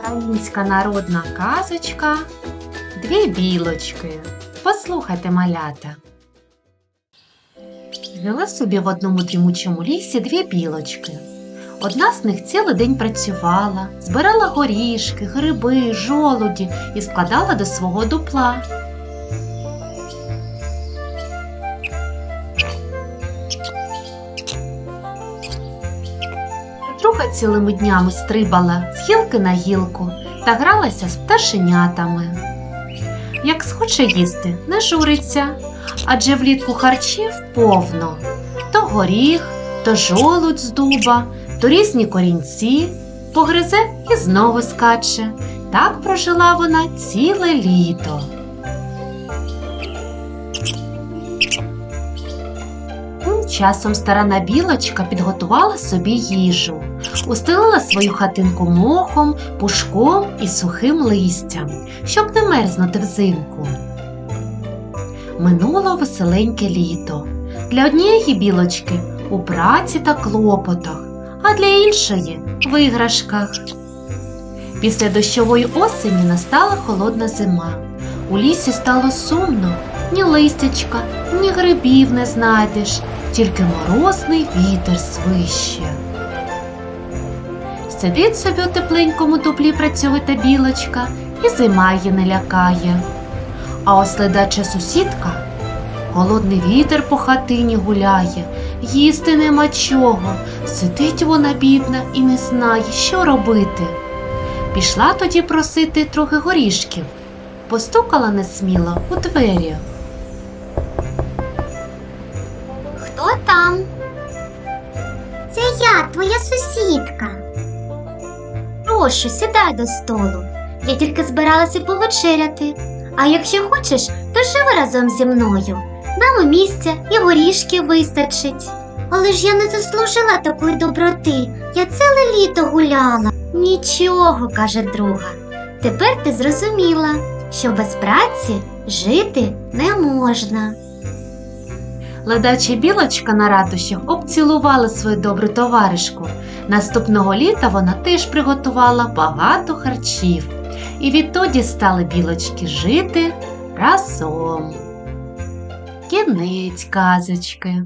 Українська народна казочка Дві білочки. Послухайте, малята. Жили собі в одному дрімучому лісі дві білочки. Одна з них цілий день працювала, збирала горішки, гриби, жолуді і складала до свого дупла. Друга цілими днями стрибала з гілки на гілку та гралася з пташенятами. Як схоче їсти, не журиться, адже влітку харчів повно то горіх, то жолудь з дуба, то різні корінці, погризе і знову скаче. Так прожила вона ціле літо. Часом старана білочка підготувала собі їжу, устелила свою хатинку мохом, пушком і сухим листям, щоб не мерзнути взимку. Минуло веселеньке літо. Для однієї білочки у праці та клопотах, а для іншої в іграшках. Після дощової осені настала холодна зима. У лісі стало сумно, ні листячка, ні грибів не знайдеш, тільки морозний вітер свище. Сидить собі у тепленькому дуплі працьовита білочка, і зима її не лякає. А ось ледача сусідка, голодний вітер по хатині гуляє, їсти нема чого. Сидить вона бідна і не знає, що робити. Пішла тоді просити трохи горішків, постукала несміло у двері. Хто? Це я, твоя сусідка. Прошу, сідай до столу. Я тільки збиралася повечеряти. А якщо хочеш, то живи разом зі мною. Нам і місця і горішки вистачить. Але ж я не заслужила такої доброти. Я ціле літо гуляла. Нічого, каже друга. Тепер ти зрозуміла, що без праці жити не можна. Ледача білочка на ратушах обцілувала свою добру товаришку. Наступного літа вона теж приготувала багато харчів. І відтоді стали білочки жити разом. Кінець казочки.